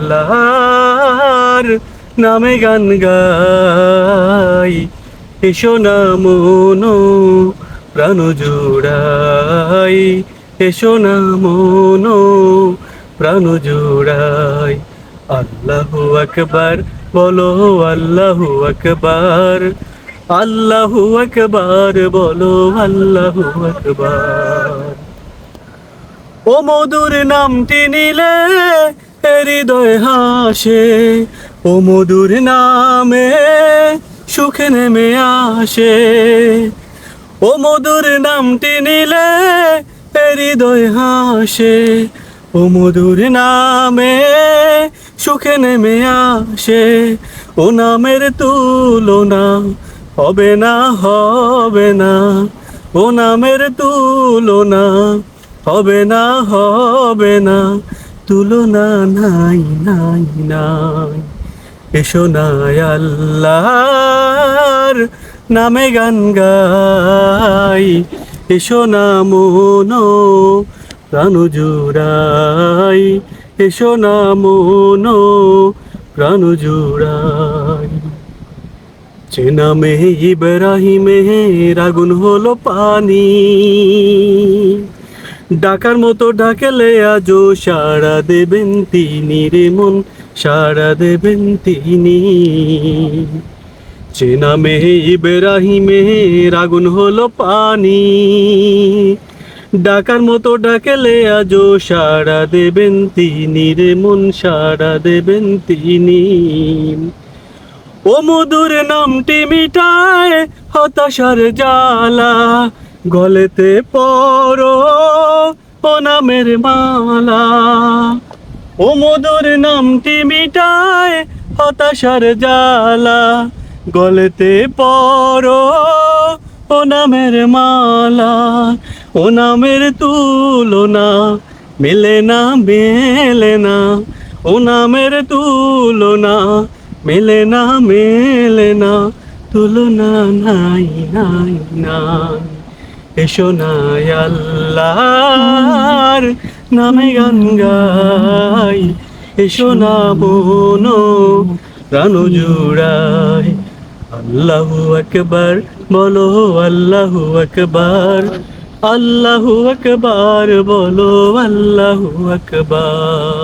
আল্লাহর নামে গান গাই এসো না মনো প্রাণ জোড়াই এসো না মনো প্রাণ জোড়াই আল্লাহু আকবার বলো আল্লাহু আকবার আল্লাহু আকবার বলো আল্লাহু আকবার ও মধুর নামটি নিলে হৃদয় হাসে। ও মধুর নামে সুখে নেমে আসে। ও মধুর নামটি নিলে হৃদয় হাসে। ও মধুর নামে সুখে নেমে আসে। ও নামের তুলনা হবে না হবে না। ও নামের তুলনা হবে না হবে না, তুলনা নাই নাই নাই। এসো নাই আল্লাহর নামে গান গাই। এসো না মনো প্রাণ জুড়াই। এসো না মনো প্রাণ জুড়াই। চেনামে ইব্রাহিমে আগুন হলো পানি। ডাকার মতো ডাকেলে আজও সাড়া দেবেন তিনি রে মন, সাড়া দেবেন তিনি। চেনামে ইব্রাহিমে আগুন হলো পানি। ডাকার মতো ডাকেলে আজও সাড়া দেবেন তিনি রে মন, সাড়া দেবেন তিনি। ও মধুর নামটি মিটায় হতাশার জ্বালা গলেতে পরো ও মালা। ও মধুর নামটি মিটায় হতাশার জ্বালা। গলেতে পরো ও মালা। ও নামের তুলনা মেলে না মেলে না। ও নামের তুলনা মেলে না মেলে না। তুলনা নাই নাই নাই। এসো নাই আল্লাহর নামে গান গাই। এসো না বোনো, প্রাণ জুড়াই। আল্লাহু আকবার, বলো আল্লাহু আকবার। আল্লাহু আকবার, বলো আল্লাহু আকবার।